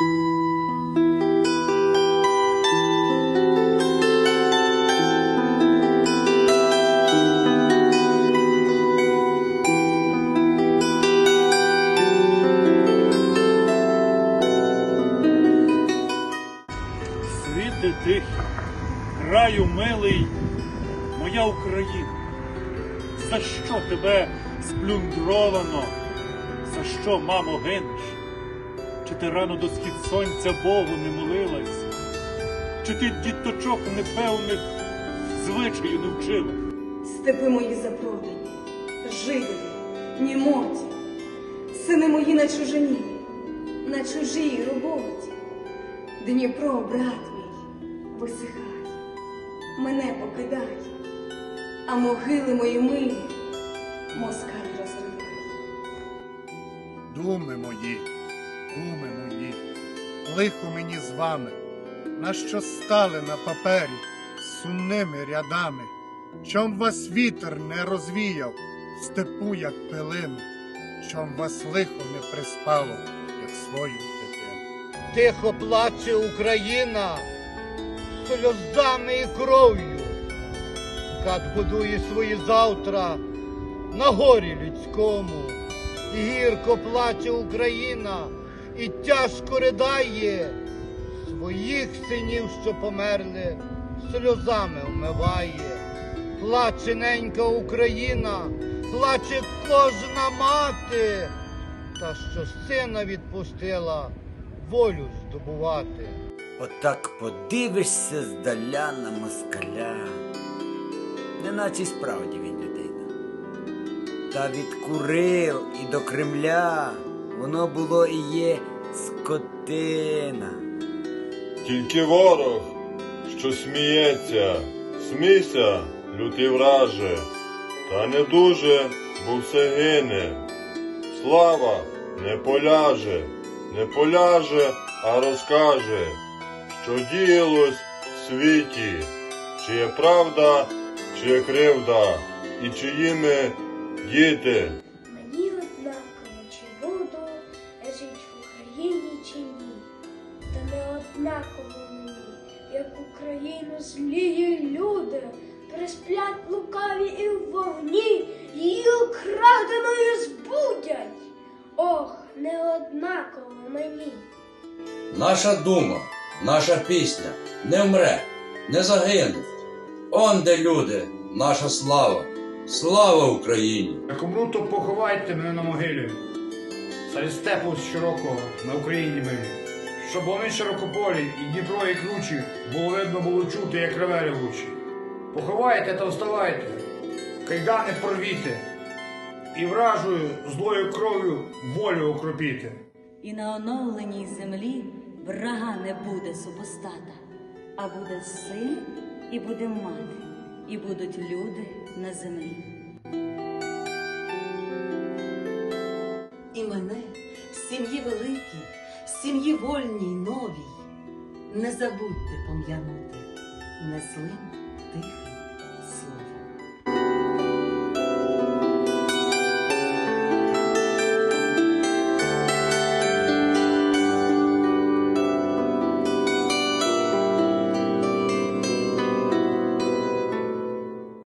Світи тихий, краю милий, моя Україна. За що тебе сплюндровано? За що, мамо, гинеш? Чи ти рано до схід сонця Богу не молилась? Чи ти діточок непевних звичаю не вчила? Степи мої запродані, жиди, німоті, сини мої на чужині, на чужій роботі. Дніпро, брат мій, висихай, мене покидай, а могили мої милі москаль розривай. Думи мої, думи мої, лихо мені з вами, нащо стали на папері сумними рядами, чом вас вітер не розвіяв в степу, як пилину, чом вас лихо не приспало, як свою дитину. Тихо плаче Україна сльозами і кров'ю. Кат будує свої завтра на горі людському. Гірко плаче Україна і тяжко ридає. Своїх синів, що померли, сльозами вмиває. Плаче ненька Україна, плаче кожна мати, та що сина відпустила волю здобувати. Отак подивишся здаля на москаля, неначе справді він людина. Та від Курил і до Кремля воно було і є скотина. Тільки ворог, що сміється, смійся, лютий враже, та не дуже, бо все гине. Слава не поляже, не поляже, а розкаже, що діялось в світі, чи є правда, чи є кривда, і чиїми діти. Злії люди, присплять лукаві і в вогні, її украденою збудять. Ох, не однаково мені. Наша дума, наша пісня не вмре, не загине. Он де люди, наша слава, слава Україні! Як умру, то поховайте мене на могилі. Серед степу широкого на Україні милі. Щоб вони широкополі і Дніпро і кручі, було видно було чути, як реве ревучі. Поховайте та вставайте, кайдани порвіте, і вражою злою кров'ю волю окропіте. І на оновленій землі врага не буде супостата, а буде син і буде мати, і будуть люди на землі. І мене в сім'ї великій, сім'ї вольній новій, не забудьте пом'янути незлим тихим словом.